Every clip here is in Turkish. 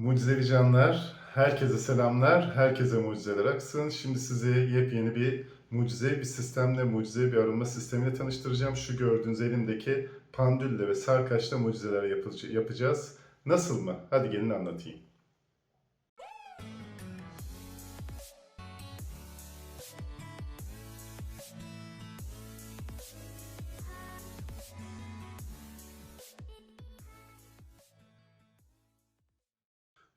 Mucizevi canlar, herkese selamlar, herkese mucizeler aksın. Şimdi sizi yepyeni bir mucize bir sistemle, mucize bir arınma sistemiyle tanıştıracağım. Şu gördüğünüz elimdeki pandülle ve sarkaçla mucizeler yapacağız. Nasıl mı? Hadi gelin anlatayım.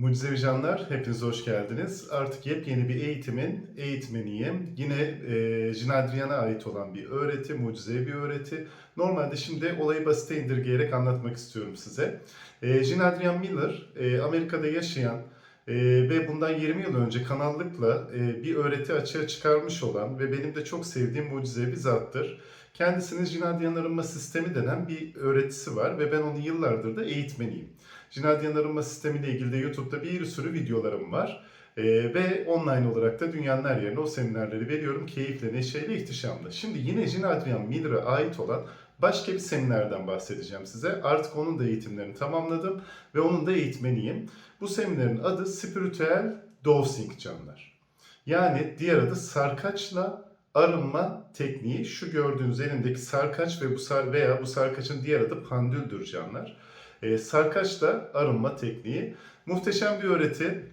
Mucizevi Canlar, hepiniz hoş geldiniz. Artık yepyeni bir eğitimin eğitmeniyim. Yine e, Jinadriyan'a ait olan bir öğreti, mucizevi bir öğreti. Normalde şimdi olayı basite indirgeyerek anlatmak istiyorum size. E, Jinadriyan Miller, e, Amerika'da yaşayan e, ve bundan 20 yıl önce kanallıkla e, bir öğreti açığa çıkarmış olan ve benim de çok sevdiğim mucizevi zattır. Kendisinin Jinadriyan arınma sistemi denen bir öğretisi var ve ben onun yıllardır da eğitmeniyim. Jinadyan arınma sistemiyle ilgili de YouTube'da bir sürü videolarım var. Ee, ve online olarak da dünyanın her yerine o seminerleri veriyorum. Keyifle, neşeyle, ihtişamla. Şimdi yine Jinadrian Miller'a ait olan başka bir seminerden bahsedeceğim size. Artık onun da eğitimlerini tamamladım ve onun da eğitmeniyim. Bu seminerin adı Spiritüel Dosing canlar. Yani diğer adı sarkaçla arınma tekniği. Şu gördüğünüz elimdeki sarkaç ve bu sar veya bu sarkaçın diğer adı pandüldür canlar. E, sarkaçla arınma tekniği. Muhteşem bir öğreti.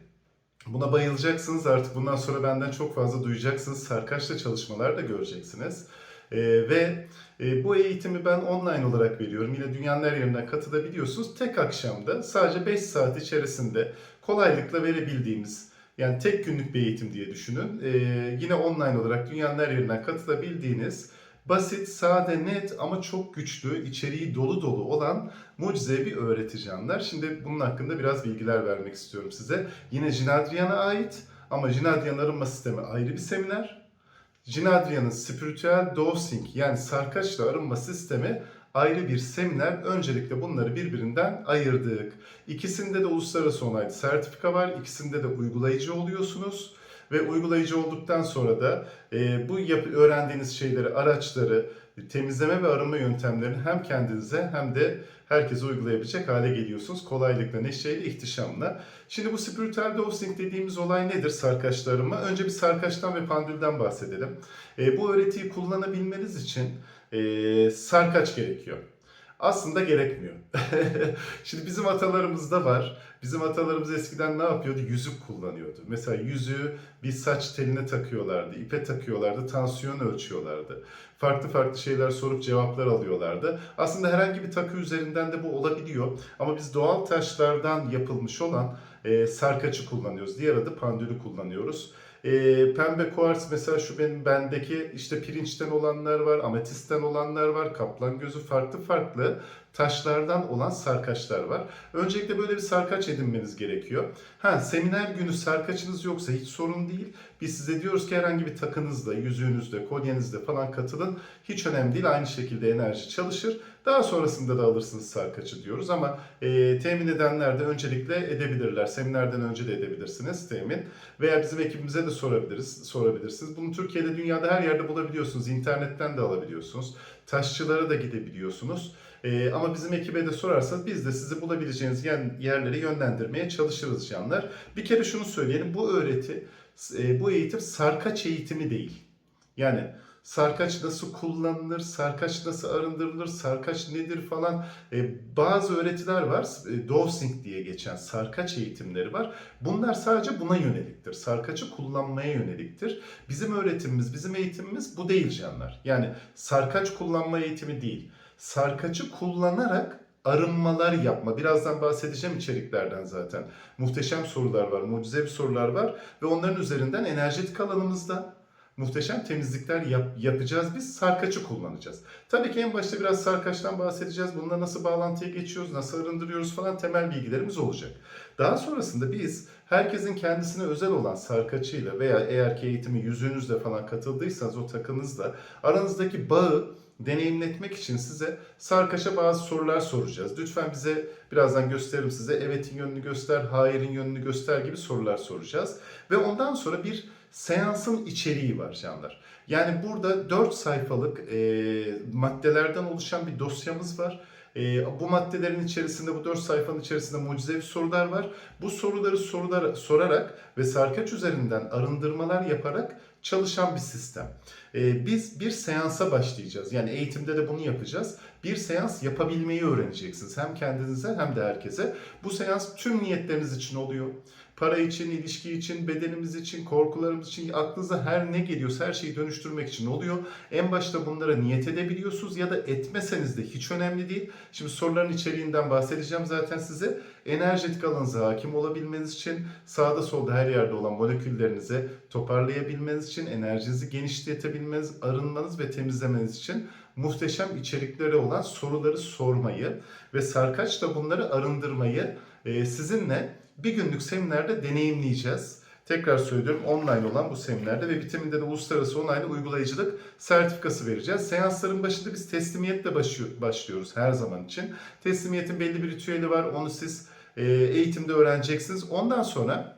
Buna bayılacaksınız artık. Bundan sonra benden çok fazla duyacaksınız. Sarkaçla çalışmalar da göreceksiniz. E, ve e, bu eğitimi ben online olarak veriyorum. Yine dünyanın her yerinden katılabiliyorsunuz. Tek akşamda sadece 5 saat içerisinde kolaylıkla verebildiğimiz yani tek günlük bir eğitim diye düşünün. E, yine online olarak dünyanın her yerinden katılabildiğiniz basit, sade, net ama çok güçlü, içeriği dolu dolu olan mucizevi canlar. Şimdi bunun hakkında biraz bilgiler vermek istiyorum size. Yine Jinadriyan'a ait ama Jinadriyan arınma sistemi ayrı bir seminer. Jinadriyan'ın spiritüel dosing yani sarkaçla arınma sistemi ayrı bir seminer. Öncelikle bunları birbirinden ayırdık. İkisinde de uluslararası onaylı sertifika var. İkisinde de uygulayıcı oluyorsunuz ve uygulayıcı olduktan sonra da e, bu yap- öğrendiğiniz şeyleri, araçları, temizleme ve arınma yöntemlerini hem kendinize hem de herkese uygulayabilecek hale geliyorsunuz. Kolaylıkla, neşeyle, ihtişamla. Şimdi bu spiritüel dosing dediğimiz olay nedir sarkaçlı arınma? Önce bir sarkaçtan ve pandülden bahsedelim. E, bu öğretiyi kullanabilmeniz için e, sarkaç gerekiyor. Aslında gerekmiyor. Şimdi bizim atalarımızda var. Bizim atalarımız eskiden ne yapıyordu? Yüzük kullanıyordu. Mesela yüzüğü bir saç teline takıyorlardı, ipe takıyorlardı, tansiyon ölçüyorlardı. Farklı farklı şeyler sorup cevaplar alıyorlardı. Aslında herhangi bir takı üzerinden de bu olabiliyor. Ama biz doğal taşlardan yapılmış olan e, sarkaçı kullanıyoruz. Diğer adı pandülü kullanıyoruz. E, pembe kuars mesela şu benim bendeki işte pirinçten olanlar var, ametisten olanlar var, kaplan gözü farklı farklı taşlardan olan sarkaçlar var. Öncelikle böyle bir sarkaç edinmeniz gerekiyor. Ha seminer günü sarkaçınız yoksa hiç sorun değil. Biz size diyoruz ki herhangi bir takınızla, yüzüğünüzle, kolyenizle falan katılın. Hiç önemli değil. Aynı şekilde enerji çalışır. Daha sonrasında da alırsınız sarkaçı diyoruz ama e, temin edenler de öncelikle edebilirler. Seminerden önce de edebilirsiniz temin. Veya bizim ekibimize de sorabiliriz, sorabilirsiniz. Bunu Türkiye'de, dünyada her yerde bulabiliyorsunuz. İnternetten de alabiliyorsunuz. Taşçılara da gidebiliyorsunuz. Ee, ama bizim ekibe de sorarsanız biz de sizi bulabileceğiniz yer- yerlere yönlendirmeye çalışırız canlar. Bir kere şunu söyleyelim. Bu öğreti, e, bu eğitim sarkaç eğitimi değil. Yani sarkaç nasıl kullanılır, sarkaç nasıl arındırılır, sarkaç nedir falan. E, bazı öğretiler var. E, dosing diye geçen sarkaç eğitimleri var. Bunlar sadece buna yöneliktir. Sarkaçı kullanmaya yöneliktir. Bizim öğretimimiz, bizim eğitimimiz bu değil canlar. Yani sarkaç kullanma eğitimi değil sarkaçı kullanarak arınmalar yapma. Birazdan bahsedeceğim içeriklerden zaten. Muhteşem sorular var, mucizevi sorular var ve onların üzerinden enerjetik alanımızda muhteşem temizlikler yap- yapacağız biz. Sarkaçı kullanacağız. Tabii ki en başta biraz sarkaçtan bahsedeceğiz. Bununla nasıl bağlantıya geçiyoruz, nasıl arındırıyoruz falan temel bilgilerimiz olacak. Daha sonrasında biz herkesin kendisine özel olan sarkaçıyla veya eğer ki eğitimi yüzüğünüzle falan katıldıysanız o takınızla aranızdaki bağı deneyimletmek için size sarkaça bazı sorular soracağız. Lütfen bize birazdan gösteririm size evetin yönünü göster, hayırın yönünü göster gibi sorular soracağız. Ve ondan sonra bir seansın içeriği var canlar. Yani burada 4 sayfalık e, maddelerden oluşan bir dosyamız var. Ee, bu maddelerin içerisinde, bu 4 sayfanın içerisinde mucizevi sorular var. Bu soruları sorular, sorarak ve sarkaç üzerinden arındırmalar yaparak çalışan bir sistem. Ee, biz bir seansa başlayacağız. Yani eğitimde de bunu yapacağız. Bir seans yapabilmeyi öğreneceksiniz. Hem kendinize hem de herkese. Bu seans tüm niyetleriniz için oluyor. Para için, ilişki için, bedenimiz için, korkularımız için, aklınıza her ne geliyorsa her şeyi dönüştürmek için oluyor. En başta bunlara niyet edebiliyorsunuz ya da etmeseniz de hiç önemli değil. Şimdi soruların içeriğinden bahsedeceğim zaten size. Enerjetik alanınıza hakim olabilmeniz için, sağda solda her yerde olan moleküllerinize toparlayabilmeniz için, enerjinizi genişletebilmeniz, arınmanız ve temizlemeniz için muhteşem içerikleri olan soruları sormayı ve sarkaçla bunları arındırmayı e, sizinle bir günlük seminerde deneyimleyeceğiz. Tekrar söylüyorum online olan bu seminerde ve vitaminde de uluslararası onaylı uygulayıcılık sertifikası vereceğiz. Seansların başında biz teslimiyetle başlıyor- başlıyoruz her zaman için. Teslimiyetin belli bir ritüeli var. Onu siz e, eğitimde öğreneceksiniz. Ondan sonra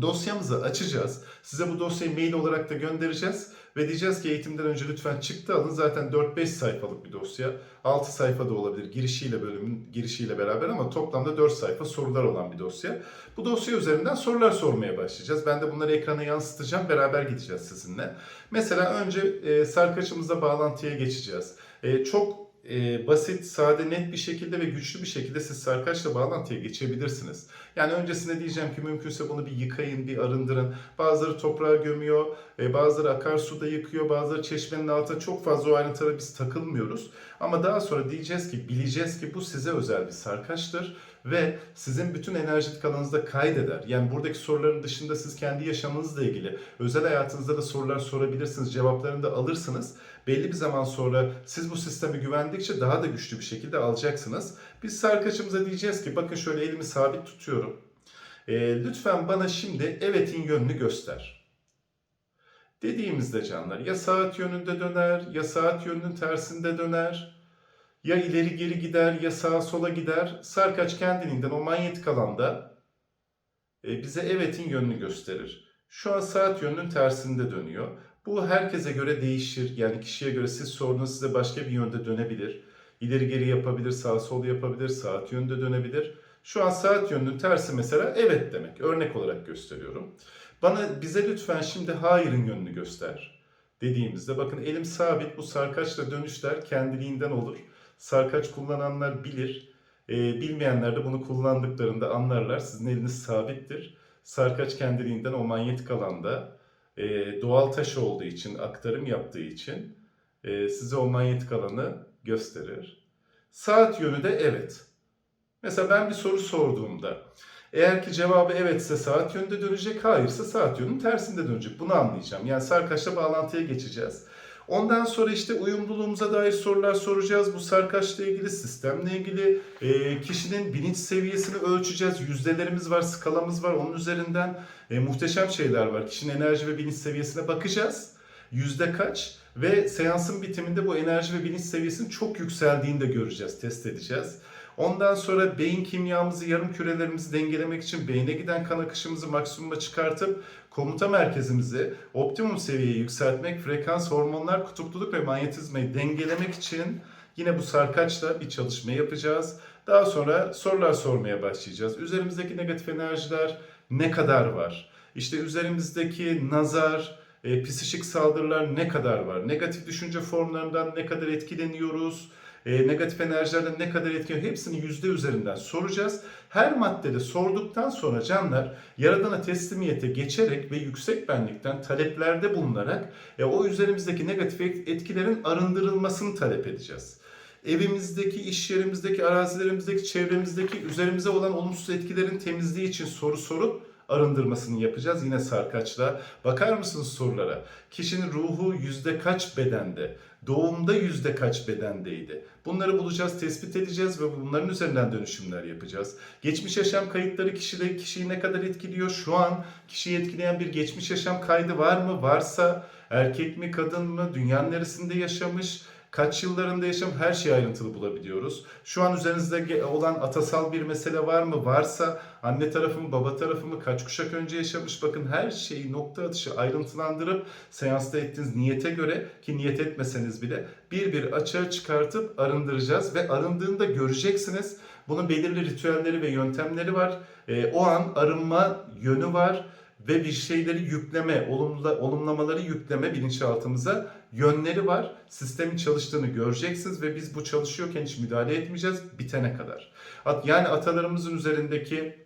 dosyamızı açacağız. Size bu dosyayı mail olarak da göndereceğiz. Ve diyeceğiz ki eğitimden önce lütfen çıktı alın. Zaten 4-5 sayfalık bir dosya. 6 sayfa da olabilir girişiyle bölümün girişiyle beraber ama toplamda 4 sayfa sorular olan bir dosya. Bu dosya üzerinden sorular sormaya başlayacağız. Ben de bunları ekrana yansıtacağım. Beraber gideceğiz sizinle. Mesela önce e, sarkaçımızla bağlantıya geçeceğiz. E, çok e, basit, sade, net bir şekilde ve güçlü bir şekilde siz sarkaçla bağlantıya geçebilirsiniz. Yani öncesinde diyeceğim ki mümkünse bunu bir yıkayın, bir arındırın. Bazıları toprağa gömüyor, e, bazıları akarsuda yıkıyor, bazıları çeşmenin altına çok fazla o ayrıntılara biz takılmıyoruz. Ama daha sonra diyeceğiz ki, bileceğiz ki bu size özel bir sarkaçtır ve sizin bütün enerjik alanınızda kaydeder. Yani buradaki soruların dışında siz kendi yaşamınızla ilgili özel hayatınızda da sorular sorabilirsiniz, cevaplarını da alırsınız. Belli bir zaman sonra siz bu sistemi güvendikçe daha da güçlü bir şekilde alacaksınız. Biz sarkaçımıza diyeceğiz ki bakın şöyle elimi sabit tutuyorum. Ee, lütfen bana şimdi evetin yönünü göster. Dediğimizde canlar ya saat yönünde döner ya saat yönünün tersinde döner. Ya ileri geri gider ya sağa sola gider. Sarkaç kendiliğinden o manyetik alanda e, bize evetin yönünü gösterir. Şu an saat yönünün tersinde dönüyor. Bu herkese göre değişir. Yani kişiye göre siz sorduğunuz size başka bir yönde dönebilir. İleri geri yapabilir, sağ sol yapabilir, saat yönünde dönebilir. Şu an saat yönünün tersi mesela evet demek. Örnek olarak gösteriyorum. Bana bize lütfen şimdi hayırın yönünü göster dediğimizde bakın elim sabit bu sarkaçla dönüşler kendiliğinden olur. Sarkaç kullananlar bilir. Ee, bilmeyenler de bunu kullandıklarında anlarlar. Sizin eliniz sabittir. Sarkaç kendiliğinden o manyetik alanda e, doğal taş olduğu için, aktarım yaptığı için e, size o manyetik alanı gösterir. Saat yönü de evet. Mesela ben bir soru sorduğumda eğer ki cevabı evetse saat yönünde dönecek, hayırsa saat yönünün tersinde dönecek. Bunu anlayacağım. Yani sarkaçla bağlantıya geçeceğiz. Ondan sonra işte uyumluluğumuza dair sorular soracağız. Bu sarkaçla ilgili, sistemle ilgili e, kişinin bilinç seviyesini ölçeceğiz. Yüzdelerimiz var, skalamız var. Onun üzerinden e, muhteşem şeyler var. Kişinin enerji ve bilinç seviyesine bakacağız. Yüzde kaç? Ve seansın bitiminde bu enerji ve bilinç seviyesinin çok yükseldiğini de göreceğiz, test edeceğiz. Ondan sonra beyin kimyamızı, yarım kürelerimizi dengelemek için beyne giden kan akışımızı maksimuma çıkartıp komuta merkezimizi optimum seviyeye yükseltmek, frekans, hormonlar, kutupluluk ve manyetizmayı dengelemek için yine bu sarkaçla bir çalışma yapacağız. Daha sonra sorular sormaya başlayacağız. Üzerimizdeki negatif enerjiler ne kadar var? İşte üzerimizdeki nazar, e, psikik saldırılar ne kadar var? Negatif düşünce formlarından ne kadar etkileniyoruz? E, negatif enerjilerden ne kadar etkileniyor? Hepsini yüzde üzerinden soracağız. Her maddede sorduktan sonra canlar Yaradan'a teslimiyete geçerek ve yüksek benlikten taleplerde bulunarak e, o üzerimizdeki negatif etkilerin arındırılmasını talep edeceğiz. Evimizdeki, iş yerimizdeki, arazilerimizdeki, çevremizdeki üzerimize olan olumsuz etkilerin temizliği için soru sorup arındırmasını yapacağız yine sarkaçla. Bakar mısınız sorulara? Kişinin ruhu yüzde kaç bedende? Doğumda yüzde kaç bedendeydi? Bunları bulacağız, tespit edeceğiz ve bunların üzerinden dönüşümler yapacağız. Geçmiş yaşam kayıtları kişide, kişiyi ne kadar etkiliyor? Şu an kişiyi etkileyen bir geçmiş yaşam kaydı var mı? Varsa erkek mi, kadın mı? Dünyanın neresinde yaşamış? Kaç yıllarında yaşam her şeyi ayrıntılı bulabiliyoruz. Şu an üzerinizde olan atasal bir mesele var mı? Varsa anne tarafı mı baba tarafı mı kaç kuşak önce yaşamış? Bakın her şeyi nokta atışı ayrıntılandırıp seansta ettiğiniz niyete göre ki niyet etmeseniz bile bir bir açığa çıkartıp arındıracağız ve arındığında göreceksiniz. Bunun belirli ritüelleri ve yöntemleri var. Ee, o an arınma yönü var ve bir şeyleri yükleme, olumlu, olumlamaları yükleme bilinçaltımıza yönleri var. Sistemin çalıştığını göreceksiniz ve biz bu çalışıyorken hiç müdahale etmeyeceğiz bitene kadar. Yani atalarımızın üzerindeki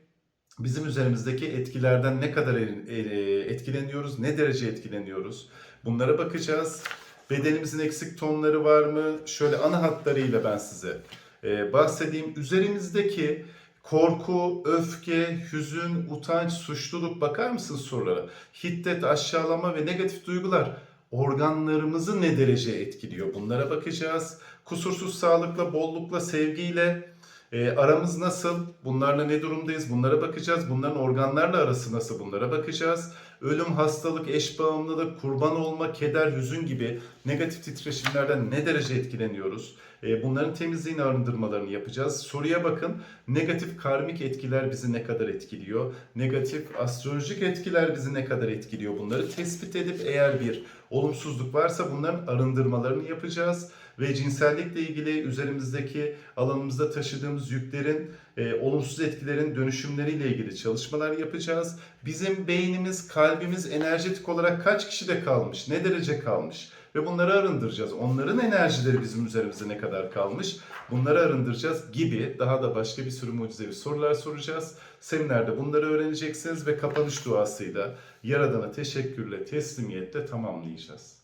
bizim üzerimizdeki etkilerden ne kadar e- e- etkileniyoruz, ne derece etkileniyoruz bunlara bakacağız. Bedenimizin eksik tonları var mı? Şöyle ana hatlarıyla ben size e, bahsedeyim. Üzerimizdeki korku, öfke, hüzün, utanç, suçluluk bakar mısınız sorulara? Hiddet, aşağılama ve negatif duygular organlarımızı ne derece etkiliyor? Bunlara bakacağız. Kusursuz sağlıkla, bollukla, sevgiyle e, aramız nasıl? Bunlarla ne durumdayız? Bunlara bakacağız. Bunların organlarla arası nasıl? Bunlara bakacağız. Ölüm, hastalık, eş bağımlılık, kurban olma, keder, hüzün gibi negatif titreşimlerden ne derece etkileniyoruz? E, bunların temizliğini, arındırmalarını yapacağız. Soruya bakın. Negatif karmik etkiler bizi ne kadar etkiliyor? Negatif astrolojik etkiler bizi ne kadar etkiliyor? Bunları tespit edip eğer bir olumsuzluk varsa bunların arındırmalarını yapacağız ve cinsellikle ilgili üzerimizdeki alanımızda taşıdığımız yüklerin, e, olumsuz etkilerin dönüşümleriyle ilgili çalışmalar yapacağız. Bizim beynimiz, kalbimiz enerjetik olarak kaç kişide kalmış, ne derece kalmış ve bunları arındıracağız. Onların enerjileri bizim üzerimizde ne kadar kalmış, bunları arındıracağız gibi daha da başka bir sürü mucizevi sorular soracağız. Seminerde bunları öğreneceksiniz ve kapanış duasıyla Yaradan'a teşekkürle, teslimiyetle tamamlayacağız.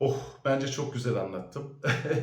Oh bence çok güzel anlattım.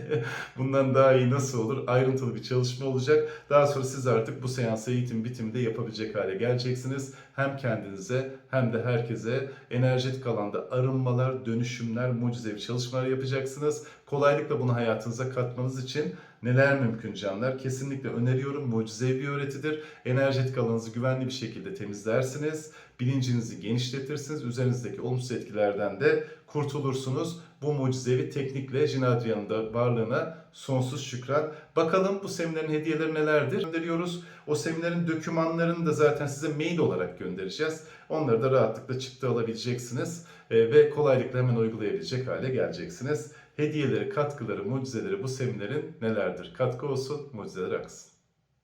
Bundan daha iyi nasıl olur? Ayrıntılı bir çalışma olacak. Daha sonra siz artık bu seansı eğitim bitiminde yapabilecek hale geleceksiniz. Hem kendinize hem de herkese enerjetik alanda arınmalar, dönüşümler, mucizevi çalışmalar yapacaksınız. Kolaylıkla bunu hayatınıza katmanız için neler mümkün canlar? Kesinlikle öneriyorum. Mucizevi bir öğretidir. Enerjetik alanınızı güvenli bir şekilde temizlersiniz. Bilincinizi genişletirsiniz. Üzerinizdeki olumsuz etkilerden de kurtulursunuz. Bu mucizevi teknikle Jin Adrian'ın da varlığına sonsuz şükran. Bakalım bu seminerin hediyeleri nelerdir? Gönderiyoruz. O seminerin dokümanlarını da zaten size mail olarak göndereceğiz. Onları da rahatlıkla çıktı alabileceksiniz. Ee, ve kolaylıkla hemen uygulayabilecek hale geleceksiniz. Hediyeleri, katkıları, mucizeleri bu seminerin nelerdir? Katkı olsun, mucizeler aksın.